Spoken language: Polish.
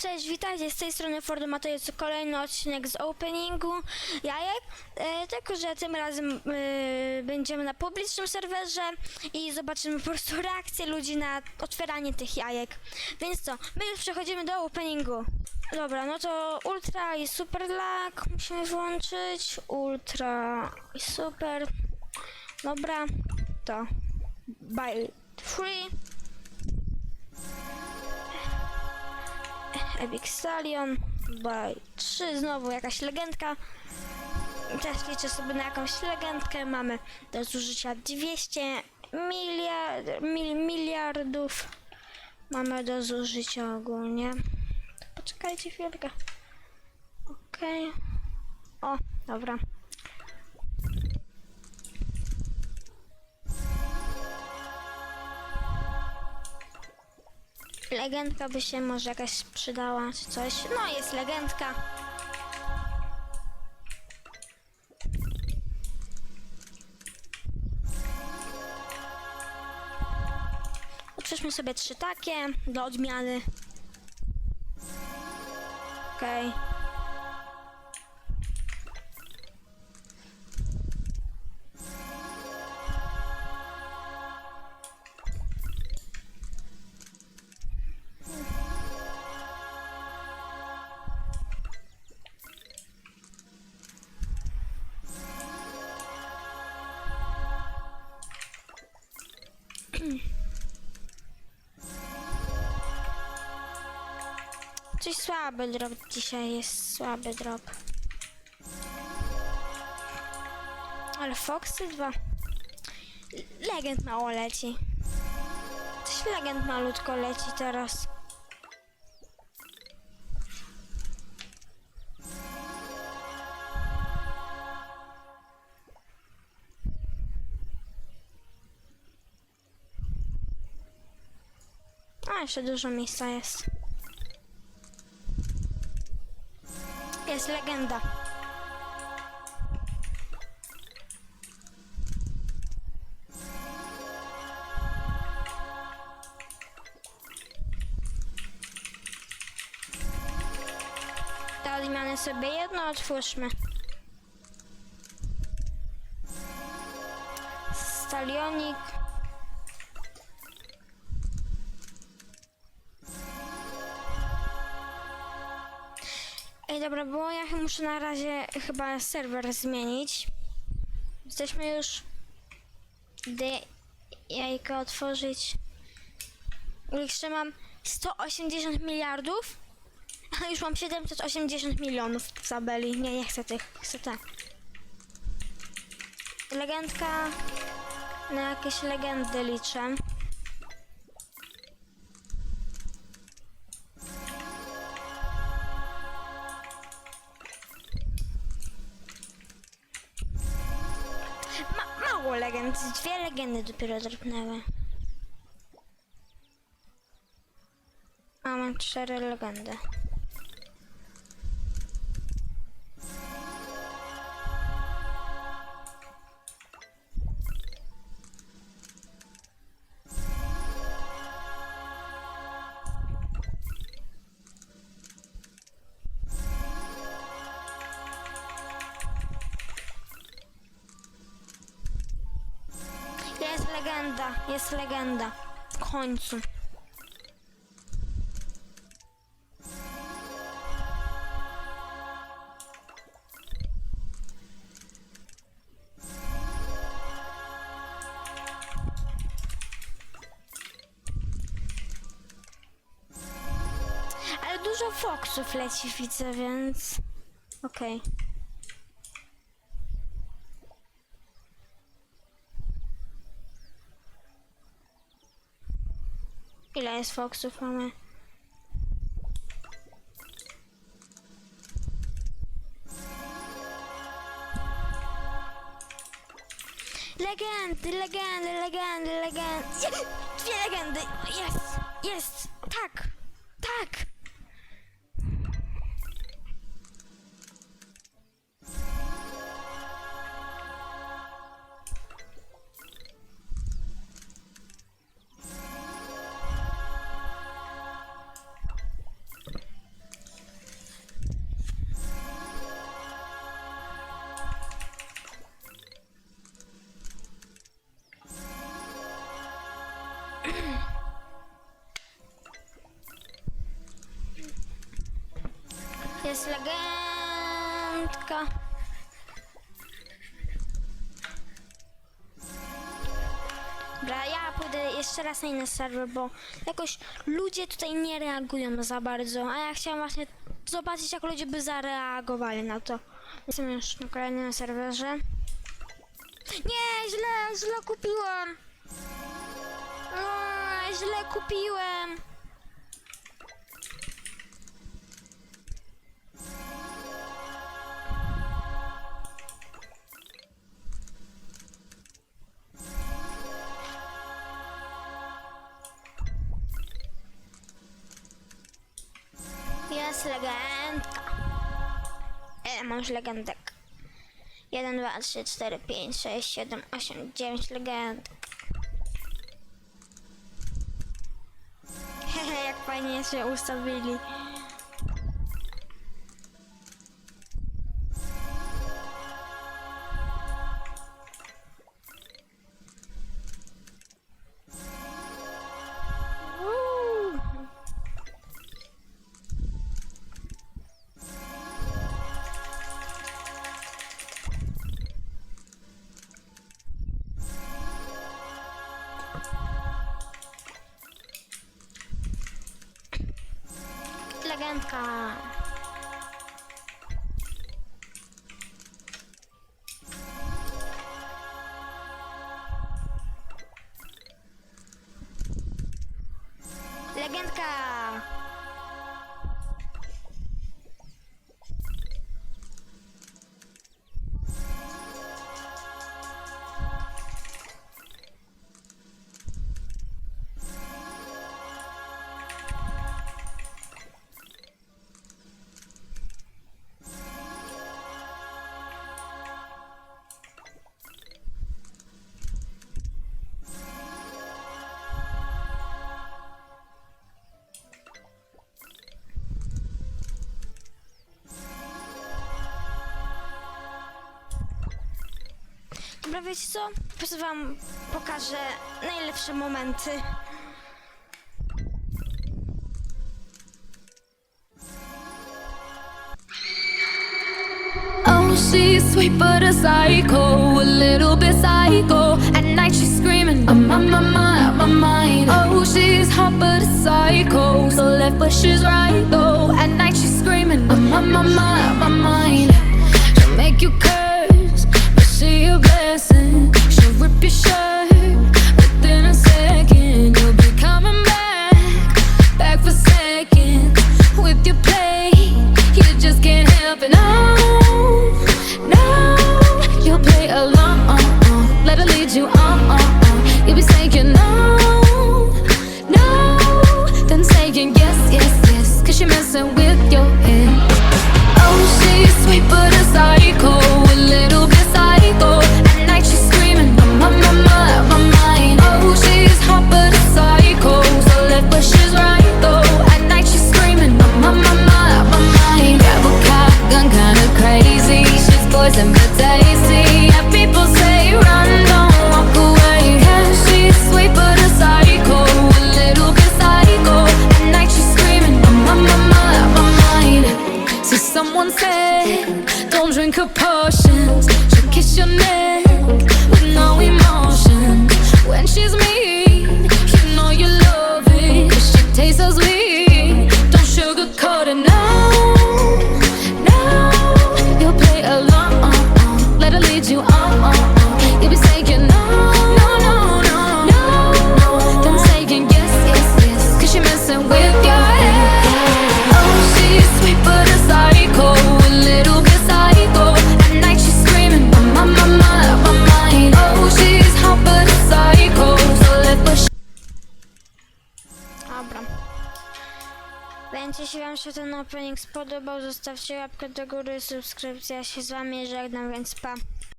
Cześć, witajcie, z tej strony Fordomato jest kolejny odcinek z openingu jajek, e, tylko że tym razem e, będziemy na publicznym serwerze i zobaczymy po prostu reakcję ludzi na otwieranie tych jajek. Więc co, my już przechodzimy do openingu. Dobra, no to ultra i super lag musimy włączyć, ultra i super. Dobra, to by free. Epic Stallion by 3, znowu jakaś legendka. Też liczę sobie na jakąś legendkę. Mamy do zużycia 200 miliard, mil, miliardów. Mamy do zużycia ogólnie. Poczekajcie chwilkę. Okej. O, dobra. Legendka by się może jakaś przydała, czy coś. No, jest legendka. Otwórzmy sobie trzy takie, do odmiany. Okej. Coś słaby drop dzisiaj jest, słaby drop. Ale Foxy 2. Legend mało leci. Coś legend malutko leci teraz. A, jeszcze dużo miejsca jest. Jest legenda. Te odmiany sobie jedno otwórzmy. Stalionik. Dobra, bo ja muszę na razie chyba serwer zmienić. Jesteśmy już. Gdy jajka otworzyć. Jeszcze mam 180 miliardów, a już mam 780 milionów w tabeli. Nie, nie chcę tych, chcę te. Legendka. Na jakieś legendy liczę. Legend, dwie legendy dopiero drobnęły. A mam cztery legendy. Legenda, jest legenda. W końcu. Ale dużo foksów leci widzę, więc... Okej. Ile jest foksów mamy? Legendy, legendy, legendy, legendy. Dwie legendy! Jest! Jest! Tak! Tak! Jest legendka. Dobra, ja pójdę jeszcze raz na inny serwer, bo jakoś ludzie tutaj nie reagują za bardzo, a ja chciałam właśnie zobaczyć, jak ludzie by zareagowali na to. Jestem już na kolejnym serwerze. Nie, źle, źle kupiłem. O, źle kupiłem. Jest legendka. Ile mam legendek? 1, 2, 3, 4, 5, 6, 7, 8, 9 legendek. Hehe, jak fajnie się ustawili. Legendka. Legendka. Dobra, wiecie co? Po prostu wam pokażę najlepsze momenty. Oh, she's sweet but a psycho, a little bit psycho. At night she's screaming, I'm on my mind, my mind. Oh, she's hot but a psycho, so left but she's right though. At night she's screaming, I'm on my mind, my mind. She'll make you curse, but she should. Opening spodobał, zostawcie łapkę do góry, subskrypcja. Ja się z wami żegnam, więc pa.